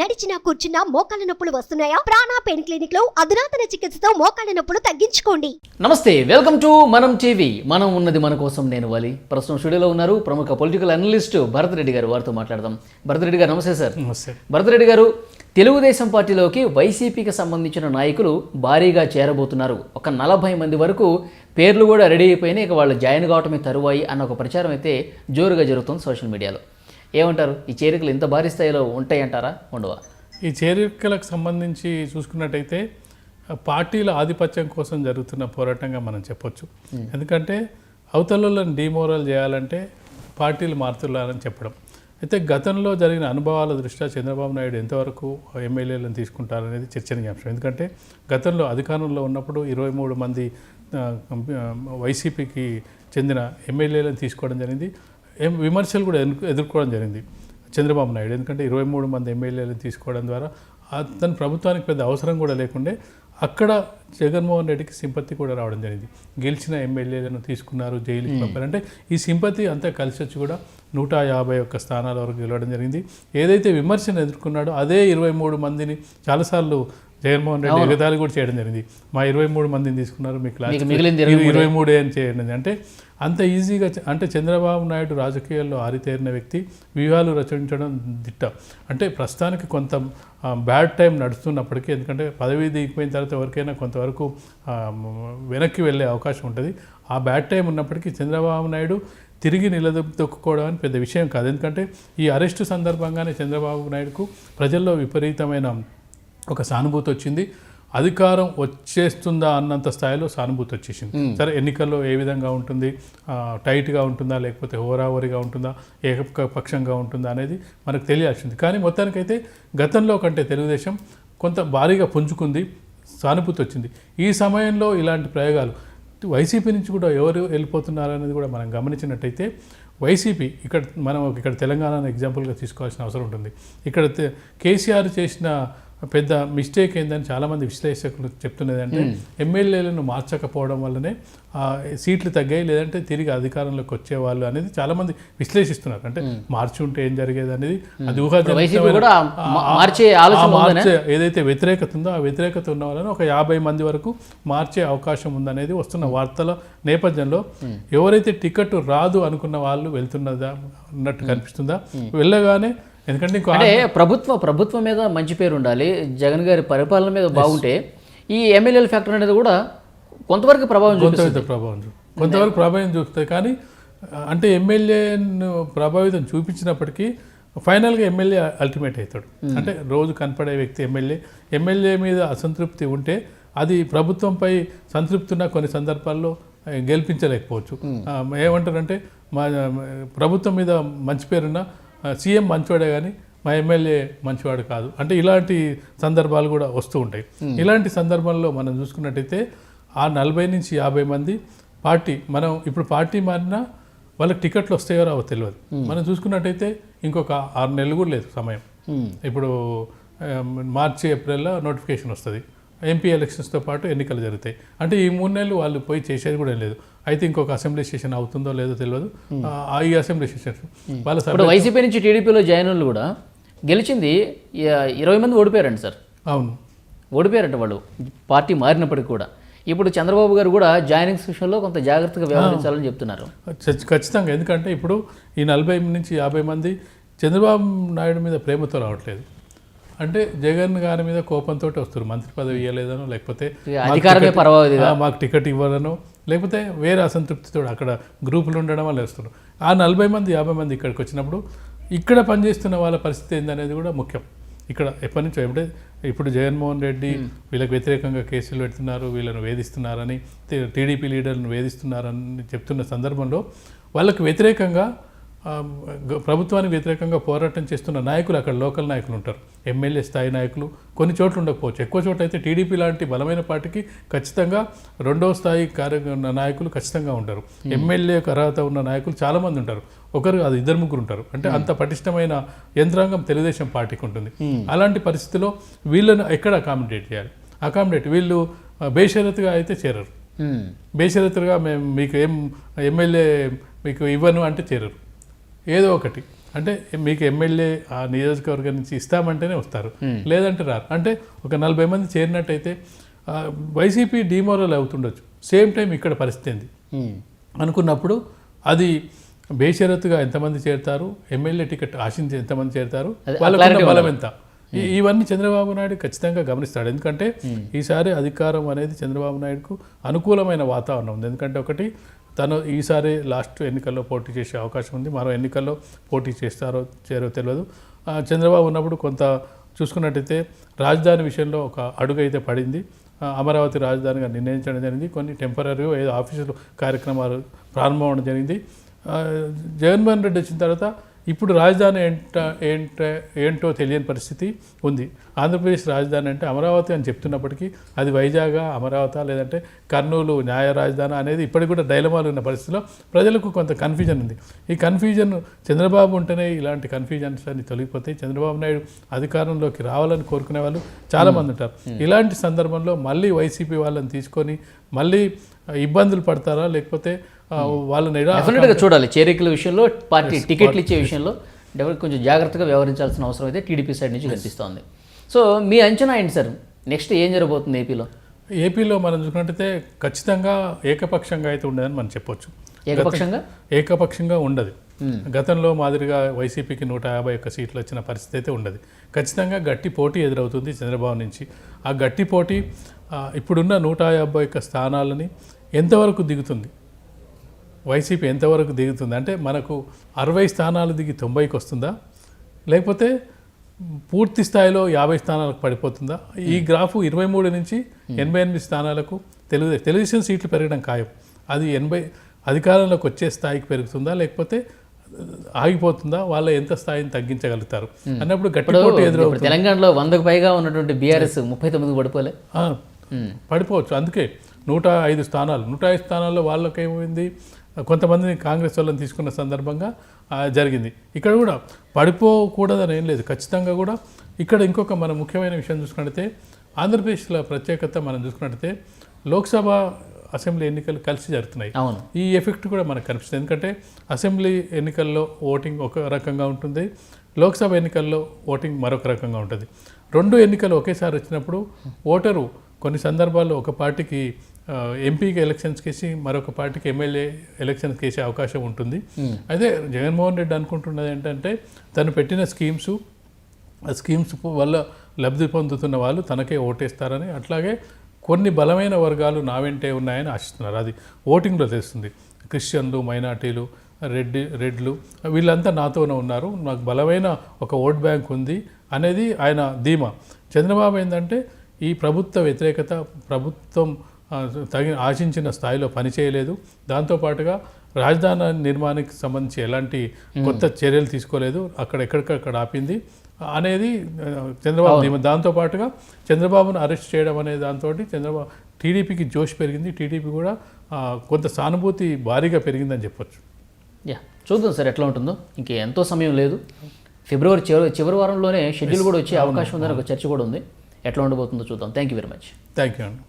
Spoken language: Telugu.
నడిచినా కూర్చున్నా మోకాళ్ళ నొప్పులు వస్తున్నాయా? ప్రాణా పెయిన్ క్లినిక్లో అధునాతన చికిత్సతో మోకాళ్ళ నొప్పులు తగ్గించుకోండి. నమస్తే వెల్కమ్ టు మనం టీవీ. మనం ఉన్నది మన కోసం నేను వాలి. ప్రస్తుతం స్టూడియోలో ఉన్నారు ప్రముఖ పొలిటికల్ అనలిస్ట్ భరత్ రెడ్డి గారు. వారితో మాట్లాడదాం. భరత్ రెడ్డి గారు నమస్తే సార్. నమస్తే. భరత్ రెడ్డి గారు తెలుగుదేశం పార్టీలోకి వైసీపీకి సంబంధించిన నాయకులు భారీగా చేరబోతున్నారు. ఒక నలభై మంది వరకు పేర్లు కూడా రెడీ అయిపోయినాయి. ఇక వాళ్ళు జాయిన్ కావటమే తరువాయి అన్న ఒక ప్రచారం అయితే జోరుగా జరుగుతుంది సోషల్ మీడియాలో. ఏమంటారు? ఈ చేరికలు ఇంత భారీ స్థాయిలో ఉంటాయంటారా ఉండవా? ఈ చేరికలకు సంబంధించి చూసుకున్నట్టయితే పార్టీల ఆధిపత్యం కోసం జరుగుతున్న పోరాటంగా మనం చెప్పొచ్చు. ఎందుకంటే అవతలను డిమోరల్ చేయాలంటే పార్టీలు మారుతున్నారని చెప్పడం. అయితే గతంలో జరిగిన అనుభవాల దృష్ట్యా చంద్రబాబు నాయుడు ఎంతవరకు ఎమ్మెల్యేలను తీసుకుంటారనేది చర్చనీయాంశం. ఎందుకంటే గతంలో అధికారంలో ఉన్నప్పుడు ఇరవై మూడు మంది వైసీపీకి చెందిన ఎమ్మెల్యేలను తీసుకోవడం జరిగింది. ఏం విమర్శలు కూడా ఎదుర్కొ- ఎదుర్కోవడం జరిగింది చంద్రబాబు నాయుడు. ఎందుకంటే ఇరవై మూడు మంది ఎమ్మెల్యేలను తీసుకోవడం ద్వారా అతని ప్రభుత్వానికి పెద్ద అవసరం కూడా లేకుండే అక్కడ జగన్మోహన్ రెడ్డికి సింపతి కూడా రావడం జరిగింది. గెలిచిన ఎమ్మెల్యేలను తీసుకున్నారు జైలుకి పంపారంటే ఈ సింపతి అంతా కలిసి వచ్చి కూడా నూట యాభై ఒక్క స్థానాల వరకు గెలవడం జరిగింది. ఏదైతే విమర్శను ఎదుర్కొన్నాడో అదే ఇరవై మూడు మందిని చాలాసార్లు జగన్మోహన్ రెడ్డి ఎగతాళి కూడా చేయడం జరిగింది. మా ఇరవై మూడు మందిని తీసుకున్నారు మీకు మిగిలింది ఇరవై మూడే. అని చేయండి అంటే అంత ఈజీగా అంటే చంద్రబాబు నాయుడు రాజకీయాల్లో ఆరితేరిన వ్యక్తి వ్యూహాలు రచించడం దిట్ట. అంటే ప్రస్తుతానికి కొంత బ్యాడ్ టైం నడుస్తున్నప్పటికీ ఎందుకంటే పదవి దిగిపోయిన తర్వాత ఎవరికైనా కొంతవరకు మ- వెనక్కి వెళ్ళే అవకాశం ఉంటుంది. ఆ బ్యాడ్ టైం ఉన్నప్పటికీ చంద్రబాబు నాయుడు తిరిగి నిలదొక్కుకోవడం అని పెద్ద విషయం కాదు. ఎందుకంటే ఈ అరెస్టు సందర్భంగానే చంద్రబాబు నాయుడుకు ప్రజల్లో విపరీతమైన ఒక సానుభూతి వచ్చింది. అధికారం వచ్చేస్తుందా అన్నంత స్థాయిలో సానుభూతి వచ్చేసింది. సరే ఎన్నికల్లో ఏ విధంగా ఉంటుంది? టైట్గా ఉంటుందా? లేకపోతే హోరాహోరీగా ఉంటుందా? ఏకపక్షంగా ఉంటుందా అనేది మనకు తెలియాల్సింది. కానీ మొత్తానికైతే గతంలో కంటే తెలుగుదేశం కొంత భారీగా పుంజుకుంది సానుభూతి వచ్చింది. ఈ సమయంలో ఇలాంటి ప్రయోగాలు వైసీపీ నుంచి కూడా ఎవరు వెళ్ళిపోతున్నారు అనేది కూడా మనం గమనించినట్టయితే వైసీపీ ఇక్కడ మనం ఇక్కడ తెలంగాణను ఎగ్జాంపుల్గా తీసుకోవాల్సిన అవసరం ఉంటుంది. ఇక్కడ కేసీఆర్ చేసిన పెద్ద మిస్టేక్ ఏందని చాలామంది విశ్లేషకులు చెప్తున్నది అంటే ఎమ్మెల్యేలను మార్చకపోవడం వల్లనే ఆ, సీట్లు తగ్గాయి లేదంటే తిరిగి అధికారంలోకి వచ్చేవాళ్ళు అనేది చాలామంది విశ్లేషిస్తున్నారు. అంటే మార్చి ఉంటే ఏం జరిగేది అనేది అది? మార్చే ఏదైతే వ్యతిరేకత ఉందో ఆ వ్యతిరేకత ఉన్న వాళ్ళని ఒక యాభై మంది వరకు మార్చే అవకాశం ఉందనేది వస్తున్న వార్తల నేపథ్యంలో ఎవరైతే టికెట్ రాదు అనుకున్న వాళ్ళు వెళ్తున్నదా అన్నట్టు కనిపిస్తుందా? వెళ్ళగానే ఎందుకంటే అంటే ప్రభుత్వ ప్రభుత్వం మీద మంచి పేరు ఉండాలి. జగన్ గారి పరిపాలన మీద బాగుంటే ఈ ఎమ్మెల్యేల ఫ్యాక్టర్ అనేది కూడా కొంతవరకు ప్రభావం చూపిస్తుంది. ప్రభావం కొంతవరకు ప్రభావం చూపుతుంది కానీ అంటే ఎమ్మెల్యేను ప్రభావితం చూపించినప్పటికీ ఫైనల్గా ఎమ్మెల్యే అల్టిమేట్ అవుతాడు. అంటే రోజు కనపడే వ్యక్తి ఎమ్మెల్యే ఎమ్మెల్యే మీద అసంతృప్తి ఉంటే అది ప్రభుత్వంపై సంతృప్తి ఉన్న కొన్ని సందర్భాల్లో గెలిపించలేకపోవచ్చు. ఆ, ఏమంటారంటే మా ప్రభుత్వం మీద మంచి పేరున్న సీఎం మంచివాడే కానీ మా ఎమ్మెల్యే మంచివాడు కాదు. అంటే ఇలాంటి సందర్భాలు కూడా వస్తూ ఉంటాయి. ఇలాంటి సందర్భంలో మనం చూసుకున్నట్టయితే ఆ నలభై నుంచి యాభై మంది పార్టీ మనం ఇప్పుడు పార్టీ మారినా వాళ్ళకి టికెట్లు వస్తాయో రావో తెలియదు మనం చూసుకున్నట్టయితే ఇంకొక ఆరు నెలలు కూడా లేదు సమయం. ఇప్పుడు మార్చి ఏప్రిల్లో నోటిఫికేషన్ వస్తుంది. ఎంపీ ఎలక్షన్స్తో పాటు ఎన్నికలు జరుగుతాయి. అంటే ఈ మూడు నెలలు వాళ్ళు పోయి చేసేది కూడా లేదు. అయితే ఇంకొక అసెంబ్లీ సెషన్ అవుతుందో లేదో తెలియదు. ఆ, ఈ అసెంబ్లీ సెషన్. వాళ్ళ సభ- ఇప్పుడు వైసీపీ నుంచి టీడీపీలో జాయిన్ వాళ్ళు కూడా గెలిచింది ఇరవై మంది ఓడిపోయారండి సార్. అవును. ఓడిపోయారంట వాళ్ళు. పార్టీ మారినప్పటికీ కూడా. ఇప్పుడు చంద్రబాబు గారు కూడా జాయినింగ్ విషయంలో కొంత జాగ్రత్తగా వ్యవహరించాలని చెప్తున్నారు. ఖచ్చి- ఖచ్చితంగా. ఎందుకంటే ఇప్పుడు ఈ నలభై నుంచి యాభై మంది చంద్రబాబు నాయుడు మీద ప్రేమతో రావట్లేదు. అంటే జగన్ గారి మీద కోపంతో వస్తారు. మంత్రి పదవి ఇవ్వలేదనో లేకపోతే అధికారమే. ఆ, మాకు టికెట్ ఇవ్వాలనో లేకపోతే వేరే అసంతృప్తితో అక్కడ గ్రూపులు ఉండడం వల్ల వస్తారు ఆ నలభై మంది యాభై మంది ఇక్కడికి వచ్చినప్పుడు ఇక్కడ పనిచేస్తున్న వాళ్ళ పరిస్థితి ఏందనేది కూడా ముఖ్యం. ఇక్కడ ఎప్పటి నుంచో అంటే ఇప్పుడు జగన్మోహన్ రెడ్డి వీళ్ళకి వ్యతిరేకంగా కేసులు పెడుతున్నారు వీళ్ళను వేధిస్తున్నారని టీడీపీ లీడర్లను వేధిస్తున్నారని చెప్తున్న సందర్భంలో వాళ్ళకి వ్యతిరేకంగా ప్రభుత్వానికి వ్యతిరేకంగా పోరాటం చేస్తున్న నాయకులు అక్కడ లోకల్ నాయకులు ఉంటారు. ఎమ్మెల్యే స్థాయి నాయకులు. కొన్ని చోట్ల ఉండకపోవచ్చు. ఎక్కువ చోట్ల అయితే టీడీపీ లాంటి బలమైన పార్టీకి ఖచ్చితంగా రెండవ స్థాయి కార్య నాయకులు ఖచ్చితంగా ఉంటారు. ఎమ్మెల్యే అర్హత ఉన్న నాయకులు చాలామంది ఉంటారు. ఒకరు అది ఇద్దరు ముగ్గురు ఉంటారు. అంటే అంత పటిష్టమైన యంత్రాంగం తెలుగుదేశం పార్టీకి ఉంటుంది. అలాంటి పరిస్థితిలో వీళ్ళను ఎక్కడ అకామిడేట్ చేయాలి? అకామిడేట్ వీళ్ళు బేషరతుగా అయితే చేరరు. బేషరతుగా మేము మీకు ఏం ఎమ్మెల్యే మీకు ఇవ్వను అంటే చేరరు. ఏదో ఒకటి. అంటే మీకు ఎమ్మెల్యే ఆ నియోజకవర్గం నుంచి ఇస్తామంటేనే వస్తారు. లేదంటే రారు. అంటే ఒక నలభై మంది చేరినట్టయితే వైసీపీ డిమోరల్ అవుతుండొచ్చు. సేమ్ టైం ఇక్కడ పరిస్థితి ఏంది? ఉమ్. అనుకున్నప్పుడు అది బేషరతుగా ఎంతమంది చేరుతారు? ఎమ్మెల్యే టికెట్ ఆశించి ఎంతమంది చేరుతారు? clarity బలం ఎంత? ఈ- ఇవన్నీ చంద్రబాబు నాయుడు ఖచ్చితంగా గమనిస్తాడు. ఎందుకంటే ఈసారి అధికారం అనేది చంద్రబాబు నాయుడుకు అనుకూలమైన వాతావరణం ఉంది. ఎందుకంటే ఒకటి తను ఈసారి లాస్ట్ ఎన్నికల్లో పోటీ చేసే అవకాశం ఉంది. మరో ఎన్నికల్లో పోటీ చేస్తారో చేరో తెలియదు. చంద్రబాబు ఉన్నప్పుడు కొంత చూసుకున్నట్టయితే రాజధాని విషయంలో ఒక అడుగు అయితే పడింది. అమరావతి రాజధానిగా నిర్ణయించడం జరిగింది. కొన్ని టెంపరీగా ఏదో ఆఫీసులు కార్యక్రమాలు ప్రారంభం అవడం జరిగింది. జగన్మోహన్ రెడ్డి వచ్చిన తర్వాత ఇప్పుడు రాజధాని ఏంట ఏంట ఏంటో తెలియని పరిస్థితి ఉంది. ఆంధ్రప్రదేశ్ రాజధాని అంటే అమరావతి అని చెప్తున్నప్పటికీ అది వైజాగ్ అమరావతి లేదంటే కర్నూలు న్యాయ రాజధాని అనేది ఇప్పటికి కూడా డైలమాలు ఉన్న పరిస్థితిలో ప్రజలకు కొంత కన్ఫ్యూజన్ ఉంది. ఈ కన్ఫ్యూజన్ చంద్రబాబు ఉంటేనే ఇలాంటి కన్ఫ్యూజన్స్ అన్ని తొలగిపోతాయి. చంద్రబాబు నాయుడు అధికారంలోకి రావాలని కోరుకునే వాళ్ళు చాలామంది ఉంటారు. ఇలాంటి సందర్భంలో మళ్ళీ వైసీపీ వాళ్ళని తీసుకొని మళ్ళీ ఇబ్బందులు పడతారా? లేకపోతే వాళ్ళని డెఫినెట్గా చూడాలి. చేరికల విషయంలో పార్టీ టికెట్లు ఇచ్చే విషయంలో డెఫినెట్ కొంచెం జాగ్రత్తగా వ్యవహరించాల్సిన అవసరం అయితే టీడీపీ సైడ్ నుంచి కనిపిస్తోంది. సో మీ అంచనా ఏంటి సార్? నెక్స్ట్ ఏం జరగబోతుంది ఏపీలో ఏపీలో మనం చూసుకున్నట్టయితే ఖచ్చితంగా ఏకపక్షంగా అయితే ఉండదని మనం చెప్పొచ్చు. ఏకపక్షంగా? ఏకపక్షంగా ఉండదు. గతంలో మాదిరిగా వైసీపీకి నూట యాభై ఒక్క సీట్లు వచ్చిన పరిస్థితి అయితే ఉండదు. ఖచ్చితంగా గట్టి పోటీ ఎదురవుతుంది చంద్రబాబు నుంచి. ఆ గట్టి పోటీ ఇప్పుడున్న నూట యాభై ఒక్క స్థానాలని ఎంతవరకు దిగుతుంది? వైసీపీ ఎంతవరకు దిగుతుంది? అంటే మనకు అరవై స్థానాలు దిగి తొంభైకి వస్తుందా? లేకపోతే పూర్తి స్థాయిలో యాభై స్థానాలకు పడిపోతుందా? ఈ గ్రాఫ్ ఇరవై మూడు నుంచి ఎనభై ఎనిమిది స్థానాలకు తెలుగు తెలుగుదేశం సీట్లు పెరగడం ఖాయం. అది ఎనభై అధికారంలోకి వచ్చే స్థాయికి పెరుగుతుందా? లేకపోతే ఆగిపోతుందా? వాళ్ళ ఎంత స్థాయిని తగ్గించగలుగుతారు? అన్నప్పుడు గట్టి తెలంగాణలో వందకు పైగా ఉన్నటువంటి బీఆర్ఎస్ ముప్పై తొమ్మిది పడిపోలే. పడిపోవచ్చు. అందుకే నూట ఐదు స్థానాలు నూట ఐదు స్థానాల్లో వాళ్ళకి ఏమైంది కొంతమందిని కాంగ్రెస్ వాళ్ళని తీసుకున్న సందర్భంగా జరిగింది. ఇక్కడ కూడా పడిపోకూడదని ఏం లేదు. ఖచ్చితంగా కూడా ఇక్కడ ఇంకొక మన ముఖ్యమైన విషయం చూసుకున్నట్టయితే ఆంధ్రప్రదేశ్లో ప్రత్యేకత మనం చూసుకున్నట్టయితే లోక్సభ అసెంబ్లీ ఎన్నికలు కలిసి జరుగుతున్నాయి. అవును. ఈ ఎఫెక్ట్ కూడా మనకు కనిపిస్తుంది. ఎందుకంటే అసెంబ్లీ ఎన్నికల్లో ఓటింగ్ ఒక రకంగా ఉంటుంది. లోక్సభ ఎన్నికల్లో ఓటింగ్ మరొక రకంగా ఉంటుంది. రెండు ఎన్నికలు ఒకేసారి వచ్చినప్పుడు ఓటరు కొన్ని సందర్భాల్లో ఒక పార్టీకి ఎంపీకి ఎలక్షన్స్ కేసి మరొక పార్టీకి ఎమ్మెల్యే ఎలక్షన్స్ కేసే అవకాశం ఉంటుంది. అయితే జగన్మోహన్ రెడ్డి అనుకుంటున్నది ఏంటంటే తను పెట్టిన స్కీమ్స్ ఆ స్కీమ్స్ వల్ల లబ్ధి పొందుతున్న వాళ్ళు తనకే ఓటేస్తారని అట్లాగే కొన్ని బలమైన వర్గాలు నా వెంటే ఉన్నాయని ఆశిస్తున్నారు. అది ఓటింగ్లో తెలుస్తుంది. క్రిస్టియన్లు మైనార్టీలు రెడ్డి రెడ్లు వీళ్ళంతా నాతోనే ఉన్నారు. నాకు బలమైన ఒక ఓట్ బ్యాంక్ ఉంది అనేది ఆయన ధీమా. చంద్రబాబు ఏంటంటే ఈ ప్రభుత్వ వ్యతిరేకత ప్రభుత్వం తగిన ఆశించిన స్థాయిలో పనిచేయలేదు దాంతోపాటుగా రాజధాని నిర్మాణానికి సంబంధించి ఎలాంటి కొత్త చర్యలు తీసుకోలేదు. అక్కడ ఎక్కడికక్కడ ఆపింది. అనేది చంద్రబాబు దాంతోపాటుగా చంద్రబాబును అరెస్ట్ చేయడం అనే దాంతో చంద్రబాబు టీడీపీకి జోష్ పెరిగింది. టీడీపీ కూడా కొంత సానుభూతి భారీగా పెరిగిందని చెప్పొచ్చు. యా చూద్దాం సార్ ఎట్లా ఉంటుందో. ఇంక ఎంతో సమయం లేదు. ఫిబ్రవరి చివరి చివరి వారంలోనే షెడ్యూల్ కూడా వచ్చే అవకాశం ఉందని ఒక చర్చ కూడా ఉంది. ఎట్లా ఉండబోతుందో చూద్దాం. Thank you very much thank you అండి